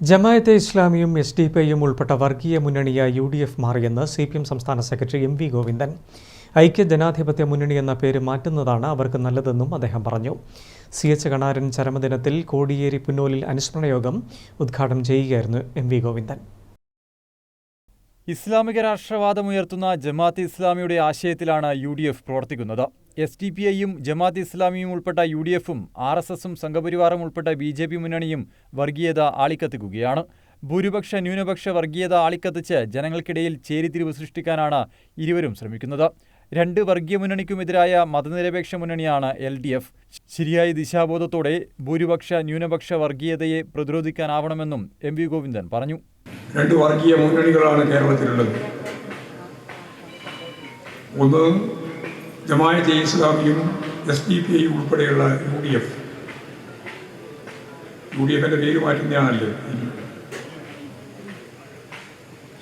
ജമായത്തെ ഇസ്ലാമിയും S D P ഐയും ഉൾപ്പെട്ട വർഗീയ മുന്നണിയായ യു ഡി എഫ് മാറിയെന്ന് സി പി എം സംസ്ഥാന സെക്രട്ടറി എം വി ഗോവിന്ദൻ. ഐക്യ ജനാധിപത്യ മുന്നണി എന്ന പേര് മാറ്റുന്നതാണ് അവർക്ക് നല്ലതെന്നും അദ്ദേഹം പറഞ്ഞു. സി എച്ച് കണാരൻ ചരമദിനത്തിൽ കോടിയേരി പുന്നോലിൽ അനുസ്മരണയോഗം ഉദ്ഘാടനം ചെയ്യുകയായിരുന്നു എം വി ഗോവിന്ദൻ. ഇസ്ലാമിക രാഷ്ട്രവാദമുയർത്തുന്ന ജമാഅത്ത് ഇസ്ലാമിയുടെ ആശയത്തിലാണ് യു ഡി എഫ് പ്രവർത്തിക്കുന്നത്. എസ് ഡി പി ഐയും ജമാഅത്ത് ഇസ്ലാമിയും ഉൾപ്പെട്ട യു ഡി എഫും ആർ എസ് എസും സംഘപരിവാറും ഉൾപ്പെട്ട ബി ജെ പി മുന്നണിയും വർഗീയത ആളിക്കത്തിക്കുകയാണ്. ഭൂരിപക്ഷ ന്യൂനപക്ഷ വർഗീയത ആളിക്കത്തിച്ച് ജനങ്ങൾക്കിടയിൽ ചേരിതിരിവ് സൃഷ്ടിക്കാനാണ് ഇരുവരും ശ്രമിക്കുന്നത്. രണ്ട് വർഗീയ മുന്നണിക്കുമെതിരായ മതനിരപേക്ഷ മുന്നണിയാണ് എൽ ഡി എഫ് ശരിയായ ദിശാബോധത്തോടെ ഭൂരിപക്ഷ ന്യൂനപക്ഷ വർഗീയതയെ പ്രതിരോധിക്കാനാവണമെന്നും എം വി ഗോവിന്ദൻ പറഞ്ഞു. രണ്ട് വർഗീയ മുന്നണികളാണ് കേരളത്തിലുള്ളത്. ഒന്ന് ജമായത്തെ ഇസ്ലാമിയും എസ് ഡി പി ഐ ഉൾപ്പെടെയുള്ള U D F. U D എഫിന്റെ പേര് മാറ്റുന്നതാണല്ലോ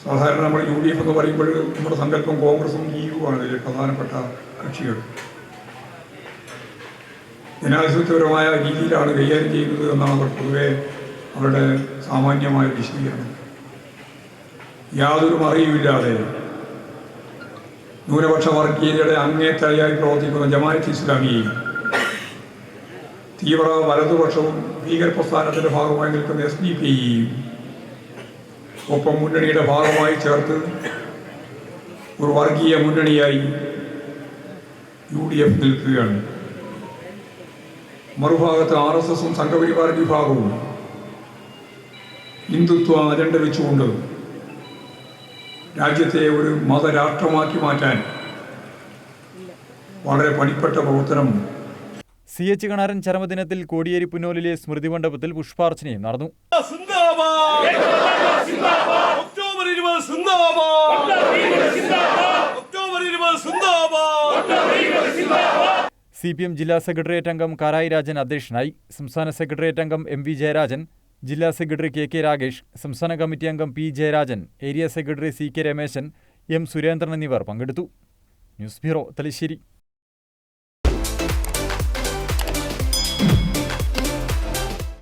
സാധാരണ നമ്മൾ യു ഡി എഫ് എന്ന് പറയുമ്പോൾ നമ്മുടെ സങ്കല്പം കോൺഗ്രസും ഇ യു ആണ് പ്രധാനപ്പെട്ട കക്ഷികൾ. ജനാധിപത്യപരമായ രീതിയിലാണ് കൈകാര്യം ചെയ്യുന്നത് എന്നാണ് അവർ പൊതുവെ അവരുടെ സാമാന്യമായ വിശദീകരണം. യാതൊരു മറിയുമില്ലാതെ ന്യൂനപക്ഷ വർഗീയതയുടെ അങ്ങേത്തലയായി പ്രവർത്തിക്കുന്ന ജമാഅത്ത് ഇസ്ലാമിയെയും തീവ്ര വലതുപക്ഷവും ഭീകര പ്രസ്ഥാനത്തിന്റെ ഭാഗമായി നിൽക്കുന്ന എസ് ഡി പി ഒപ്പം മുന്നണിയുടെ ഭാഗമായി ചേർത്ത് ഒരു വർഗീയ മുന്നണിയായി യു ഡി എഫ് നിൽക്കുകയാണ്. മറുഭാഗത്ത് ആർ എസ് എസും സംഘപരിവാർ വിഭാഗവും ഹിന്ദുത്വ അജണ്ട വെച്ചുകൊണ്ട് രാജ്യത്തെ ഒരു മതരാഷ്ട്രമാക്കി മാറ്റാൻ വളരെ പണിപ്പെട്ട പ്രവർത്തനം. സി എച്ച് കണാരൻ ചരമദിനത്തിൽ കോടിയേരി പുന്നോലിലെ സ്മൃതി മണ്ഡപത്തിൽ പുഷ്പാർച്ചനയും നടന്നു. സിന്ദാബാദ് ഒക്ടോബർ ഇരുപത് ഒക്ടോബർ ഇരുപത് സി പി എം ജില്ലാ സെക്രട്ടേറിയറ്റ് അംഗം കാരായി രാജൻ അധ്യക്ഷനായി. സംസ്ഥാന സെക്രട്ടേറിയറ്റ് അംഗം എം വി ജയരാജൻ. ജില്ലാ സെക്രട്ടറി കെ കെ രാഗേഷ് സംസ്ഥാന കമ്മിറ്റി അംഗം P Jayarajan area secretary C K Rameshan M Surendran എന്നിവർ പങ്കെടുത്തു. News bureau Thalassery.